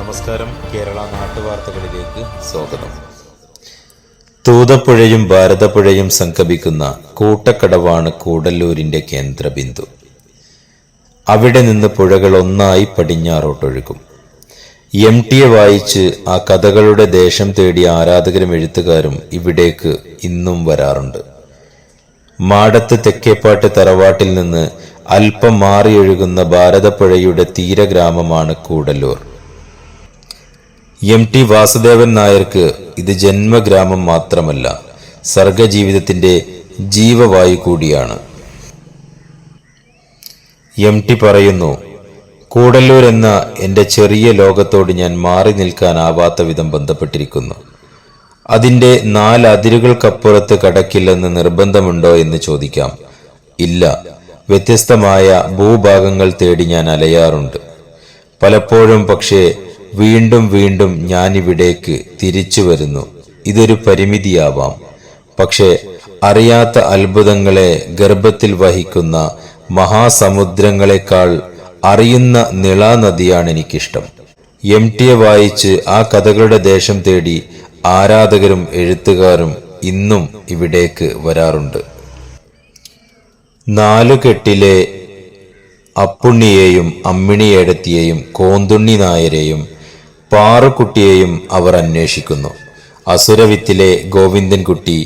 നമസ്കാരം. കേരള നാട്ടുവാർത്തകളിലേക്ക് സ്വാഗതം. തൂതപ്പുഴയും ഭാരതപ്പുഴയും സംഗമിക്കുന്ന കൂട്ടക്കടവാണ് കൂടല്ലൂരിന്റെ കേന്ദ്രബിന്ദു. അവിടെ നിന്ന് പുഴകൾ ഒന്നായി പടിഞ്ഞാറോട്ടൊഴുകും. എം ടിയെ വായിച്ച് ആ കഥകളുടെ ദേശം തേടിയ ആരാധകരും എഴുത്തുകാരും ഇവിടേക്ക് ഇന്നും വരാറുണ്ട്. മാടത്ത് തെക്കേപ്പാട്ട് തറവാട്ടിൽ നിന്ന് അല്പം മാറിയൊഴുകുന്ന ഭാരതപ്പുഴയുടെ തീരഗ്രാമമാണ് കൂടല്ലൂർ. എം ടി വാസുദേവൻ നായർക്ക് ഇത് ജന്മഗ്രാമം മാത്രമല്ല സർഗജീവിതത്തിന്റെ ജീവവായു കൂടിയാണ്. എം ടി പറയുന്നു കൂടല്ലൂർ എന്ന എന്റെ ചെറിയ ലോകത്തോട് ഞാൻ മാറി നിൽക്കാനാവാത്ത വിധം ബന്ധപ്പെട്ടിരിക്കുന്നു. അതിന്റെ നാല് അതിരുകൾക്കപ്പുറത്ത് കടക്കില്ലെന്ന് നിർബന്ധമുണ്ടോ എന്ന് ചോദിക്കാം. ഇല്ല വ്യത്യസ്തമായ ഭൂഭാഗങ്ങൾ തേടി ഞാൻ അലയാറുണ്ട്. പലപ്പോഴും പക്ഷേ വീണ്ടും വീണ്ടും ഞാൻ ഇവിടേക്ക് തിരിച്ചു വരുന്നു. ഇതൊരു പരിമിതിയാവാം. പക്ഷേ അറിയാത്ത അത്ഭുതങ്ങളെ ഗർഭത്തിൽ വഹിക്കുന്ന മഹാസമുദ്രങ്ങളെക്കാൾ അറിയുന്ന നിളാനദിയാണ് എനിക്കിഷ്ടം എം ടിയെ വായിച്ച് ആ കഥകളുടെ ദേശം തേടി ആരാധകരും എഴുത്തുകാരും ഇന്നും ഇവിടേക്ക് വരാറുണ്ട്. നാലുകെട്ടിലെ അപ്പുണ്ണിയെയും അമ്മിണിയേടത്തിയെയും കോന്തുണ്ണി നായരെയും പാറുക്കുട്ടിയെയും അവർ അന്വേഷിക്കുന്നു. അസുരവിത്തിലെ ഗോവിന്ദൻകുട്ടി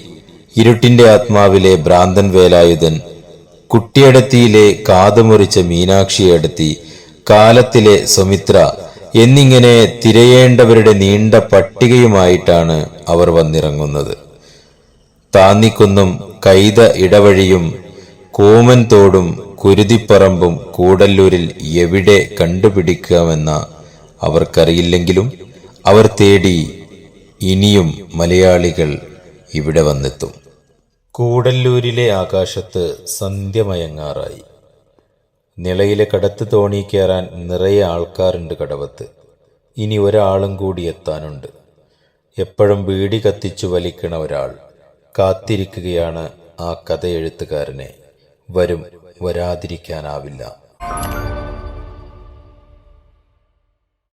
ഇരുട്ടിന്റെ ആത്മാവിലെ ഭ്രാന്തൻ വേലായുധൻ കുട്ടിയടത്തിയിലെ കാതുമുറിച്ച മീനാക്ഷിയടത്തി കാലത്തിലെ സുമിത്ര എന്നിങ്ങനെ തിരയേണ്ടവരുടെ നീണ്ട പട്ടികയുമായിട്ടാണ് അവർ വന്നിറങ്ങുന്നത്. താന്നിക്കുന്നും കൈത ഇടവഴിയും കോമൻ തോടും കുരുതിപ്പറമ്പും കൂടല്ലൂരിൽ എവിടെ കണ്ടുപിടിക്കാമെന്ന അവർക്കറിയില്ലെങ്കിലും അവർ തേടി ഇനിയും മലയാളികൾ ഇവിടെ വന്നെത്തും. കൂടല്ലൂരിലെ ആകാശത്ത് സന്ധ്യമയങ്ങാറായി നിളയിലെ കടത്ത് തോണി കയറാൻ നിറയെ ആൾക്കാരുണ്ട് കടവത്ത്. ഇനി ഒരാളും കൂടി എത്താനുണ്ട്. എപ്പോഴും ബീഡി കത്തിച്ചു വലിക്കണ ഒരാൾ. കാത്തിരിക്കുകയാണ് ആ കഥ എഴുത്തുകാരനെ വരും വരാതിരിക്കാനാവില്ല.